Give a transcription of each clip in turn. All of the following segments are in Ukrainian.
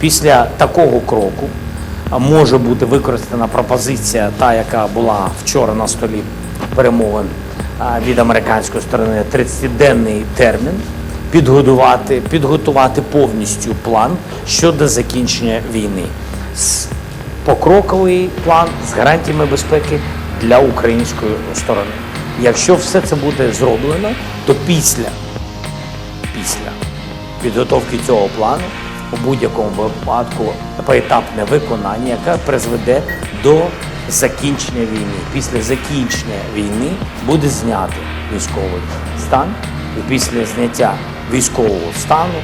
Після такого кроку може бути використана пропозиція, та яка була вчора на столі перемовин від американської сторони, 30-денний термін підготувати, підготувати повністю план щодо закінчення війни. Покроковий план з гарантіями безпеки для української сторони. Якщо все це буде зроблено, то після після підготовки цього плану у будь-якому випадку поетапне виконання, яке призведе до закінчення війни. Після закінчення війни буде знято військовий стан, і після зняття військового стану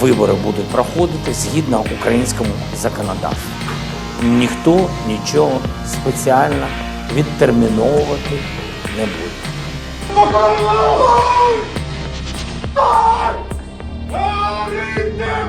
вибори будуть проходити згідно українському законодавству. Ніхто нічого спеціально відтерміновувати не буде.